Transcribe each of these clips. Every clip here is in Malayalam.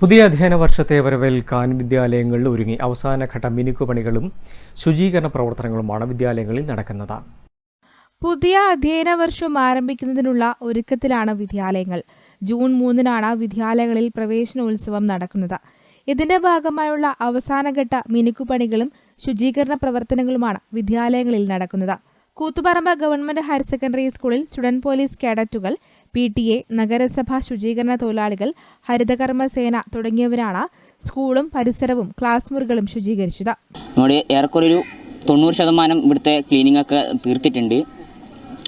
പുതിയ അധ്യയന വർഷത്തെ വരവേൽക്കാൻ വിദ്യാലയങ്ങളിൽ ഒരുങ്ങി. അവസാനഘട്ട മിനുക്കുപണികളും ശുചീകരണ പ്രവർത്തനങ്ങളുമാണ് വിദ്യാലയങ്ങളിൽ നടക്കുന്നത്. പുതിയ അധ്യയന വർഷം ആരംഭിക്കുന്നതിനുള്ള ഒരുക്കത്തിലാണ് വിദ്യാലയങ്ങൾ. ജൂൺ മൂന്നിനാണ് വിദ്യാലയങ്ങളിൽ പ്രവേശനോത്സവം നടക്കുന്നത്. ഇതിന്റെ ഭാഗമായുള്ള അവസാനഘട്ട മിനുക്കുപണികളും ശുചീകരണ പ്രവർത്തനങ്ങളുമാണ് വിദ്യാലയങ്ങളിൽ നടക്കുന്നത്. കൂത്തുപറമ്പ് ഗവൺമെന്റ് ഹയർ സെക്കൻഡറി സ്കൂളിൽ സ്റ്റുഡന്റ് പോലീസ് കേഡറ്റുകൾ പി ടി എ നഗരസഭാ ശുചീകരണ തൊഴിലാളികൾ ഹരിതകർമ്മ സേന തുടങ്ങിയവരാണ് സ്കൂളും പരിസരവും ക്ലാസ് മുറികളും ശുചീകരിച്ചത്. നമ്മുടെ ഏറെക്കുറെ ഒരു തൊണ്ണൂറ് ശതമാനം ഇവിടുത്തെ ക്ലീനിങ് ഒക്കെ തീർത്തിട്ടുണ്ട്.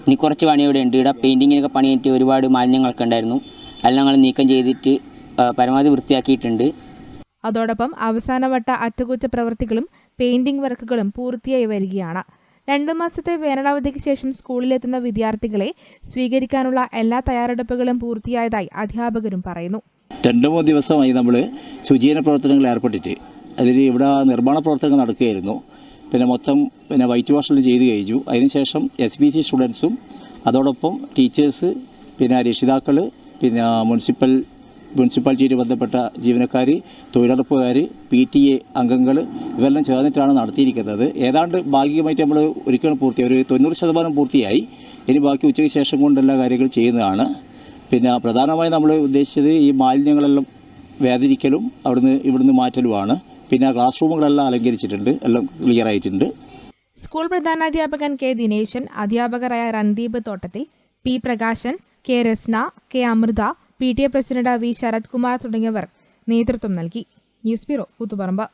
ഇനി കുറച്ച് പണി ഇവിടെ ഉണ്ട്. ഇവിടെ പെയിന്റിങ്ങിനൊക്കെ പണിയേറ്റ് ഒരുപാട് മാലിന്യങ്ങളൊക്കെ ഉണ്ടായിരുന്നു. അത് ഞങ്ങൾ നീക്കം ചെയ്തിട്ട് പരമാവധി വൃത്തിയാക്കിയിട്ടുണ്ട്. അതോടൊപ്പം അവസാനവട്ട അറ്റകുറ്റ പ്രവൃത്തികളും പെയിന്റിംഗ് വർക്കുകളും പൂർത്തിയായി വരികയാണ്. രണ്ടു മാസത്തെ വേനലവധിക്ക് ശേഷം സ്കൂളിലെത്തുന്ന വിദ്യാർത്ഥികളെ സ്വീകരിക്കാനുള്ള എല്ലാ തയ്യാറെടുപ്പുകളും പൂർത്തിയായതായി അധ്യാപകരും പറയുന്നു. രണ്ടു മൂന്ന് ദിവസമായി നമ്മൾ ശുചീകരണ പ്രവർത്തനങ്ങളിൽ ഏർപ്പെട്ടിട്ട്. അതിൽ ഇവിടെ നിർമ്മാണ പ്രവർത്തനങ്ങൾ നടക്കുകയായിരുന്നു. പിന്നെ മൊത്തം പിന്നെ വൈറ്റ് വാഷെല്ലാം ചെയ്ത് കഴിഞ്ഞു. അതിനുശേഷം എസ് ബി സി സ്റ്റുഡൻസും അതോടൊപ്പം ടീച്ചേഴ്സ് പിന്നെ രക്ഷിതാക്കൾ പിന്നെ മുനിസിപ്പൽ മുനിസിപ്പാലിറ്റിയുമായി ബന്ധപ്പെട്ട ജീവനക്കാർ തൊഴിലുറപ്പുകാർ പി ടി എ അംഗങ്ങൾ ഇവരെല്ലാം ചേർന്നിട്ടാണ് നടത്തിയിരിക്കുന്നത്. ഏതാണ്ട് ഭാഗികമായിട്ട് നമ്മൾ ഒരിക്കലും പൂർത്തിയായി ഒരു തൊണ്ണൂറ് ശതമാനം പൂർത്തിയായി. ഇനി ബാക്കി ഉച്ചയ്ക്ക് ശേഷം കൊണ്ട് എല്ലാ കാര്യങ്ങളും ചെയ്യുന്നതാണ്. പിന്നെ പ്രധാനമായി നമ്മൾ ഉദ്ദേശിച്ചത് ഈ മാലിന്യങ്ങളെല്ലാം വേദനിക്കലും അവിടുന്ന് ഇവിടുന്ന് മാറ്റലുമാണ്. പിന്നെ ക്ലാസ് റൂമുകളെല്ലാം അലങ്കരിച്ചിട്ടുണ്ട് എല്ലാം ക്ലിയർ ആയിട്ടുണ്ട്. സ്കൂൾ പ്രധാനാധ്യാപകൻ കെ ദിനേശൻ അധ്യാപകരായ Randeep Thottathil P Prakashan K Rasna K Amritha P T A president V Sarathkumar തുടങ്ങിയവർ നേതൃത്വം നൽകി. News bureau Koothuparamba.